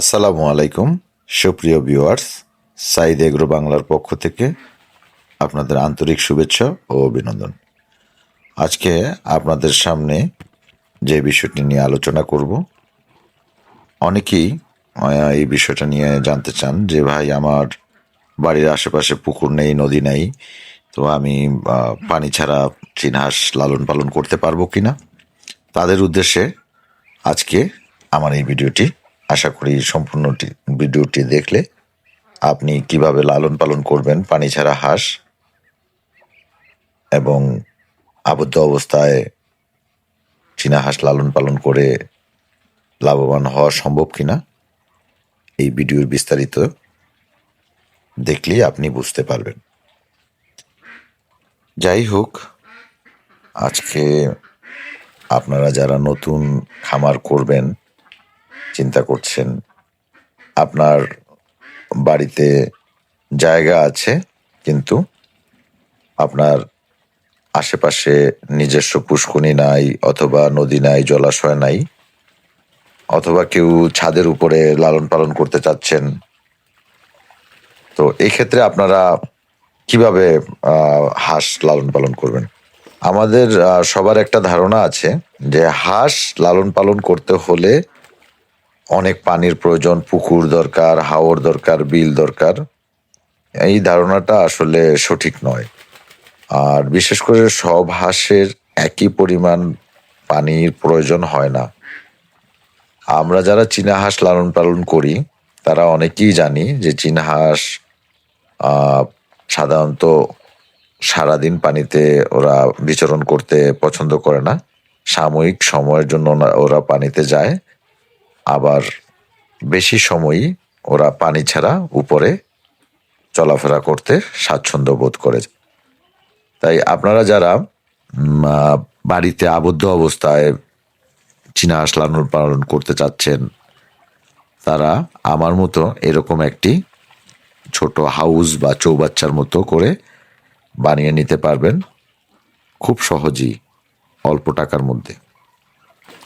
আসসালামু আলাইকুম, সুপ্রিয় ভিউয়ার্স, সাইদ এগ্রো বাংলার পক্ষ থেকে আপনাদের আন্তরিক শুভেচ্ছা ও অভিনন্দন। আজকে আপনাদের সামনে যে বিষয়টি নিয়ে আলোচনা করব, অনেকেই এই বিষয়টা নিয়ে জানতে চান যে, ভাই, আমার বাড়ির আশেপাশে পুকুর নেই, নদী নেই, তো আমি পানি ছাড়া চিনহাস লালন পালন করতে পারব কি না তাদের উদ্দেশ্যে আজকে আমার এই ভিডিওটি আশা করি সম্পূর্ণটি ভিডিওটি দেখলে আপনি কীভাবে লালন পালন করবেন পানি ছাড়া হাঁস এবং আবদ্ধ অবস্থায় চীনা হাঁস লালন পালন করে লাভবান হওয়া সম্ভব কিনা, এই ভিডিওর বিস্তারিত দেখলেই আপনি বুঝতে পারবেন। যাই হোক, আজকে আপনারা যারা নতুন খামার করবেন চিন্তা করছেন, আপনার বাড়িতে জায়গা আছে, কিন্তু আপনার আশেপাশে নিজস্ব পুষ্কুনি নাই অথবা নদী নাই, জলাশয় নাই, অথবা কেউ ছাদের উপরে লালন পালন করতে চাচ্ছেন, তো এই ক্ষেত্রে আপনারা কীভাবে হাঁস লালন পালন করবেন? আমাদের সবার একটা ধারণা আছে যে হাঁস লালন পালন করতে হলে অনেক পানির প্রয়োজন, পুকুর দরকার, হাওর দরকার, বিল দরকার। এই ধারণাটা আসলে সঠিক নয়। আর বিশেষ করে সব হাঁসের একই পরিমাণ পানির প্রয়োজন হয় না। আমরা যারা চীনা হাঁস লালন পালন করি, তারা অনেকেই জানি যে চীনা হাঁস সাধারণত সারাদিন পানিতে ওরা বিচরণ করতে পছন্দ করে না। সাময়িক সময়ের জন্য ওরা পানিতে যায়। আবার বেশি সময়ই ওরা পানি ছাড়া উপরে চলাফেরা করতে স্বাচ্ছন্দ্য বোধ করে। তাই আপনারা যারা বাড়িতে আবদ্ধ অবস্থায় চীনা হাঁস লালন পালন করতে চাচ্ছেন, তারা আমার মতো এরকম একটি ছোট হাউস বা চৌবাচ্চার মতো করে বানিয়ে নিতে পারবেন খুব সহজেই অল্প টাকার মধ্যে।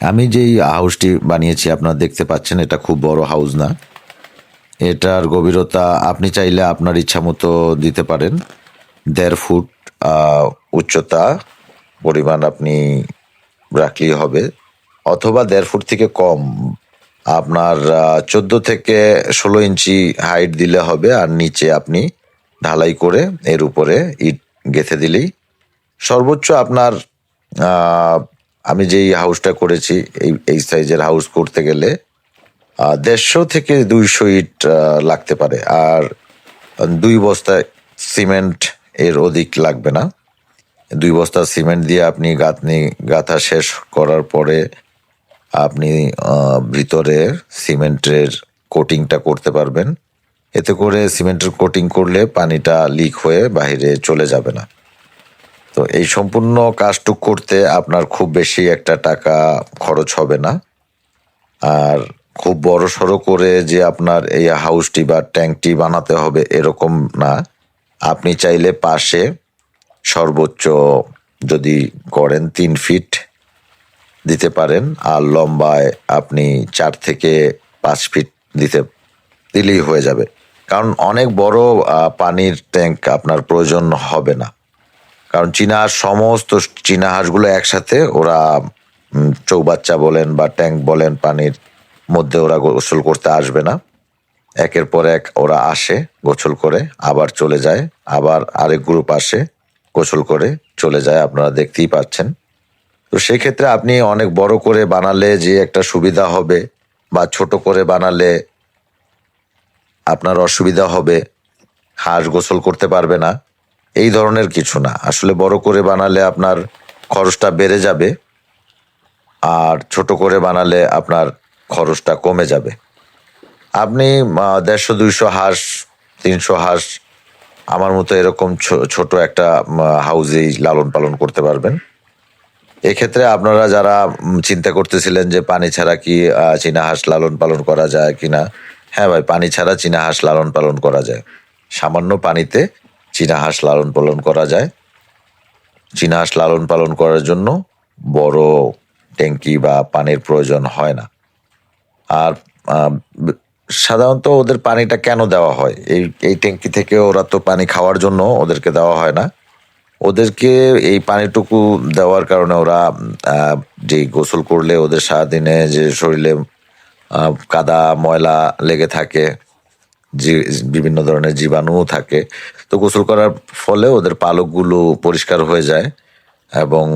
আমি যেই হাউসটি বানিয়েছি, আপনারা দেখতে পাচ্ছেন, এটা খুব বড় হাউস না। এটার গভীরতা আপনি চাইলে আপনার ইচ্ছা মতো দিতে পারেন। দেড় ফুট উচ্চতা পরিমাণ আপনি রাখলেই হবে। অথবা দেড় ফুট থেকে কম, আপনার চোদ্দ থেকে ষোলো ইঞ্চি হাইট দিলে হবে, আর নিচে আপনি ঢালাই করে এর উপরে ইট গেঁথে দিলেই সর্বোচ্চ আপনার আমি যেই হাউসটা করেছি এই এই সাইজের হাউস করতে গেলে দেড়শো থেকে দুইশো ইট লাগতে পারে। আর দুই বস্তা সিমেন্ট এর অধিক লাগবে না। দুই বস্তা সিমেন্ট দিয়ে আপনি গাঁথনি গাঁথা শেষ করার পরে আপনি আহ, ভিতরে সিমেন্টের কোটিংটা করতে পারবেন। এতে করে সিমেন্টের কোটিং করলে পানিটা লিক হয়ে বাইরে চলে যাবে না। তো এই সম্পূর্ণ কাজটুক করতে আপনার খুব বেশি একটা টাকা খরচ হবে না। আর খুব বড় সড়ো করে যে আপনার এই হাউসটি বা ট্যাঙ্কটি বানাতে হবে এরকম না। আপনি চাইলে পাশে সর্বোচ্চ যদি করেন তিন ফিট দিতে পারেন, আর লম্বায় আপনি চার থেকে পাঁচ ফিট দিতে, দিলেই হয়ে যাবে। কারণ অনেক বড় পানির ট্যাঙ্ক আপনার প্রয়োজন হবে না। কারণ চীনা সমস্ত চীনা হাঁসগুলো একসাথে ওরা চৌবাচ্চা বলেন বা ট্যাঙ্ক বলেন পানির মধ্যে ওরা গোসল করতে আসবে না। একের পর এক ওরা আসে গোসল করে, আবার চলে যায়, আবার আরেক গ্রুপ আসে গোসল করে চলে যায়, আপনারা দেখতেই পাচ্ছেন। তো সেক্ষেত্রে আপনি অনেক বড় করে বানালে যে একটা সুবিধা হবে বা ছোট করে বানালে আপনার অসুবিধা হবে, হাঁস গোসল করতে পারবে না। এই ধরনের কিছু না। আসলে বড় করে বানালে আপনার খরচটা বেড়ে যাবে, আর ছোট করে বানালে আপনার খরচটা কমে যাবে। আপনি দেড়শো, দুইশো হাঁস, তিনশো হাঁস, আমার মতো এরকম ছোট একটা হাউসেই লালন পালন করতে পারবেন। এক্ষেত্রে আপনারা যারা চিন্তা করতেছিলেন যে পানি ছাড়া কি চীনা হাঁস লালন পালন করা যায় কিনা হ্যাঁ ভাই, পানি ছাড়া চীনা হাঁস লালন পালন করা যায়। সামান্য পানিতে চীনা হাঁস লালন পালন করা যায়। চীনা হাঁস লালন পালন করার জন্য বড় ট্যাঙ্কি বা পানির প্রয়োজন হয় না। আর সাধারণত ওদের পানিটা কেন দেওয়া হয়? এই এই ট্যাঙ্কি থেকে ওরা তো পানি খাওয়ার জন্য ওদেরকে দেওয়া হয় না। ওদেরকে এই পানিটুকু দেওয়ার কারণে ওরা যে গোসল করলে ওদের সারাদিনে যে শরীরে কাদা, ময়লা লেগে থাকে বিভিন্ন ধরনের জীবাণুও থাকে। তো গোসল করার ফলে ওদের পালকগুলো পরিষ্কার হয়ে যায় এবং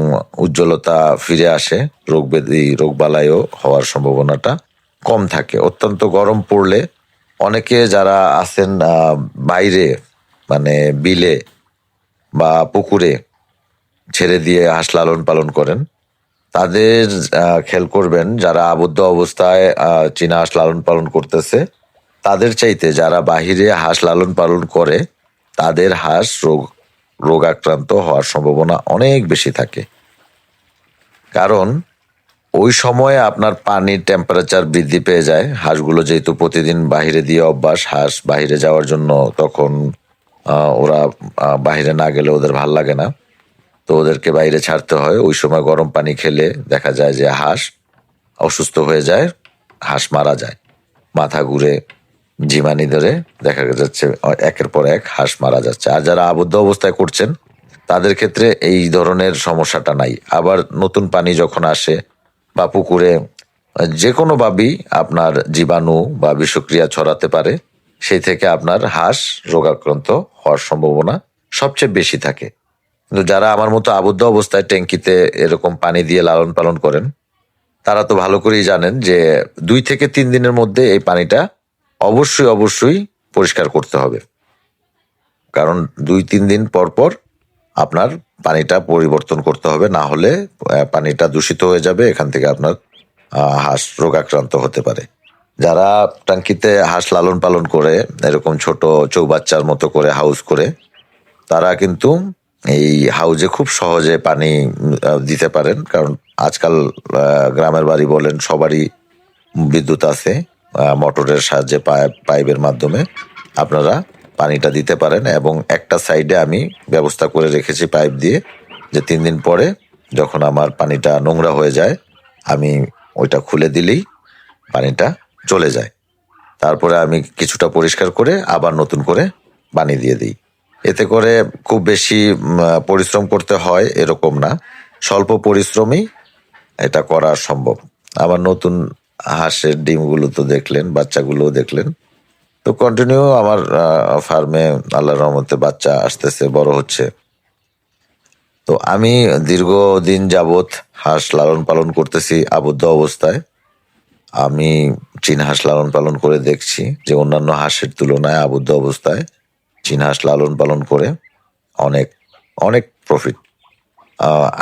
উজ্জ্বলতা ফিরে আসে। রোগ ব্যাধি রোগ বালাইও হওয়ার সম্ভাবনাটা কম থাকে। অত্যন্ত গরম পড়লে অনেকে যারা আছেন বাইরে মানে বিলে বা পুকুরে ছেড়ে দিয়ে হাঁস লালন পালন করেন, তাদের খেয়াল করবেন যারা আবদ্ধ অবস্থায় চীনা হাঁস লালন পালন করতেছে তাদের চাইতে যারা বাহিরে হাঁস লালন পালন করে, তাদের হাঁস রোগ রোগ আক্রান্ত হওয়ার সম্ভাবনা অনেক বেশি থাকে। কারণ, ওই সময়ে আপনার পানির টেম্পারেচার বৃদ্ধি পেয়ে যায়। হাঁসগুলো যেহেতু প্রতিদিন বাইরে দিয়ে অভ্যাস, হাঁস বাইরে যাওয়ার জন্য তখন ওরা বাইরে না গেলে ওদের ভালো লাগে না। তো ওদেরকে বাইরে ছাড়তে হয়। ওই সময় গরম পানি খেলে দেখা যায় যে হাঁস অসুস্থ হয়ে যায়, হাঁস মারা যায়, মাথা ঘুরে জিমানি ধরে দেখা যাচ্ছে, একের পর এক হাঁস মারা যাচ্ছে। আর যারা আবদ্ধ অবস্থায় করছেন, তাদের ক্ষেত্রে এই ধরনের সমস্যাটা নাই। আবার নতুন পানি যখন আসে বা পুকুরে যে কোনোভাবেই আপনার জীবাণু বা বিষক্রিয়া ছড়াতে পারে, সেই থেকে আপনার হাঁস রোগাক্রান্ত হওয়ার সম্ভাবনা সবচেয়ে বেশি থাকে। কিন্তু যারা আমার মতো আবদ্ধ অবস্থায় ট্যাঙ্কিতে এরকম পানি দিয়ে লালন পালন করেন, তারা তো ভালো করেই জানেন যে দুই থেকে তিন দিনের মধ্যে এই পানিটা অবশ্যই অবশ্যই পরিষ্কার করতে হবে। কারণ দুই, তিন দিন পর পর আপনার পানিটা পরিবর্তন করতে হবে। না হলে পানিটা দূষিত হয়ে যাবে, এখান থেকে আপনার হাঁস রোগাক্রান্ত হতে পারে। যারা টাঙ্কিতে হাঁস লালন পালন করে, এরকম ছোট চৌবাচ্চার মতো করে হাউস করে, তারা কিন্তু এই হাউজে খুব সহজে পানি দিতে পারেন। কারণ আজকাল গ্রামের বাড়ি বলেন, সবারই বিদ্যুৎ আছে। মোটরের সাহায্যে পাইপের মাধ্যমে আপনারা পানিটা দিতে পারেন এবং একটা সাইডে আমি ব্যবস্থা করে রেখেছি পাইপ দিয়ে যে তিন দিন পরে যখন আমার পানিটা নোংরা হয়ে যায়, আমি ওইটা খুলে দিলেই পানিটা চলে যায়। তারপরে আমি কিছুটা পরিষ্কার করে আবার নতুন করে পানি দিয়ে দিই। এতে করে খুব বেশি পরিশ্রম করতে হয় এরকম না। স্বল্প পরিশ্রমেই এটা করা সম্ভব। আবার নতুন হাঁসের ডিমগুলো তো দেখলেন, বাচ্চাগুলোও দেখলেন। তো কন্টিনিউ আমার ফার্মে আল্লাহ রহমতে বাচ্চা আসতেছে, বড় হচ্ছে। তো আমি দীর্ঘদিন যাবৎ হাঁস লালন পালন করতেছি আবদ্ধ অবস্থায়। আমি চীন হাঁস লালন পালন করে দেখছি যে অন্যান্য হাঁসের তুলনায় আবদ্ধ অবস্থায় চীন হাঁস লালন পালন করে অনেক অনেক প্রফিট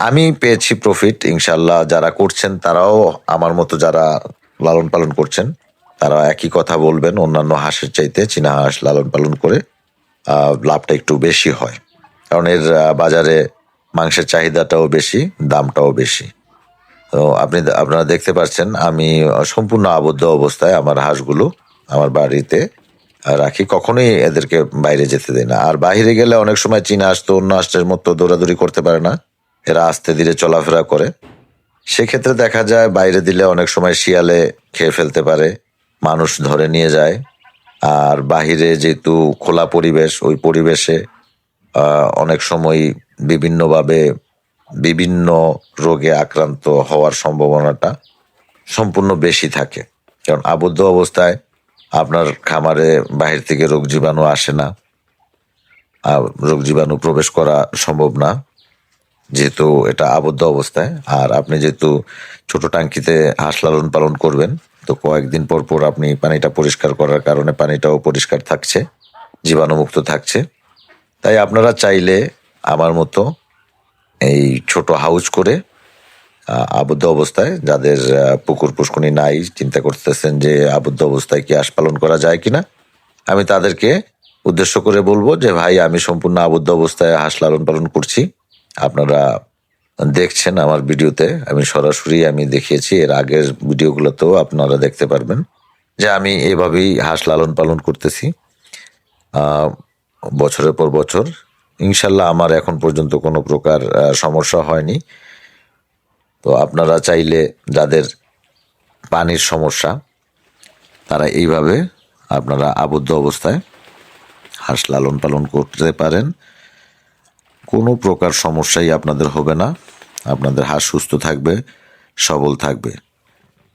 আমি পেয়েছি প্রফিট ইনশাল্লাহ যারা করছেন তারাও আমার মতো যারা লালন পালন করছেন। তারা একই কথা বলবেন, অন্যান্য হাঁসের চাইতে চীনা হাঁস লালন পালন করে লাভটা একটু বেশি হয়। কারণ এর বাজারে মাংসের চাহিদাটাও বেশি, দামটাও বেশি। তো আপনি আপনারা দেখতে পাচ্ছেন, আমি সম্পূর্ণ আবদ্ধ অবস্থায় আমার হাঁসগুলো আমার বাড়িতে রাখি। কখনোই এদেরকে বাইরে যেতে দেয় না। আর বাইরে গেলে অনেক সময় চীনা হাঁস তো অন্য হাঁসের মতো দৌড়াদৌড়ি করতে পারে না। এরা আস্তে ধীরে চলাফেরা করে। সেক্ষেত্রে দেখা যায় বাইরে দিলে অনেক সময় শিয়ালে খেয়ে ফেলতে পারে, মানুষ ধরে নিয়ে যায়। আর বাহিরে যেহেতু খোলা পরিবেশ, ওই পরিবেশে অনেক সময় বিভিন্নভাবে বিভিন্ন রোগে আক্রান্ত হওয়ার সম্ভাবনাটা সম্পূর্ণ বেশি থাকে। কারণ আবদ্ধ অবস্থায় আপনার খামারে বাহির থেকে রোগ জীবাণু আসে না। আর রোগ জীবাণু প্রবেশ করা সম্ভব না। যেহেতু এটা আবদ্ধ অবস্থায়, আর আপনি যেহেতু ছোট টাঙ্কিতে হাঁস লালন পালন করবেন, তো কয়েকদিন পর পর আপনি পানিটা পরিষ্কার করার কারণে পানিটাও পরিষ্কার থাকছে, জীবাণুমুক্ত থাকছে। তাই আপনারা চাইলে আমার মতো এই ছোট হাউস করে আবদ্ধ অবস্থায়, যাদের পুকুর পুষ্কনি নাই, চিন্তা করতেছেন যে আবদ্ধ অবস্থায় কি হাঁস পালন করা যায় কিনা, আমি তাদেরকে উদ্দেশ্য করে বলব যে, ভাই, আমি সম্পূর্ণ আবদ্ধ অবস্থায় হাঁস লালন পালন করছি। আপনারা দেখছেন আমার ভিডিওতে, আমি সরাসরি আমি দেখিয়েছি, এর আগের ভিডিওগুলোতেও আপনারা দেখতে পারবেন যে আমি এভাবেই হাঁস লালন পালন করতেছি। বছরের পর বছর। ইনশাল্লাহ আমার এখন পর্যন্ত কোনো প্রকার সমস্যা হয়নি। তো আপনারা চাইলে যাদের পানির সমস্যা, তারা এইভাবে আপনারা আবদ্ধ অবস্থায় হাঁস লালন পালন করতে পারেন। কোনো প্রকার সমস্যাই আপনাদের হবে না। আপনাদের হাঁস সুস্থ থাকবে, সবল থাকবে।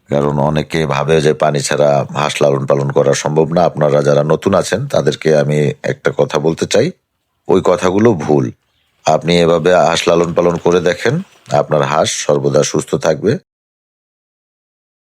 কারণ অনেকে ভাবে যে পানি ছাড়া হাঁস লালন পালন করা সম্ভব না। আপনারা যারা নতুন আছেন, তাদেরকে আমি একটা কথা বলতে চাই। ওই কথাগুলো ভুল। আপনি এভাবে হাঁস লালন পালন করে দেখেন, আপনার হাঁস সর্বদা সুস্থ থাকবে।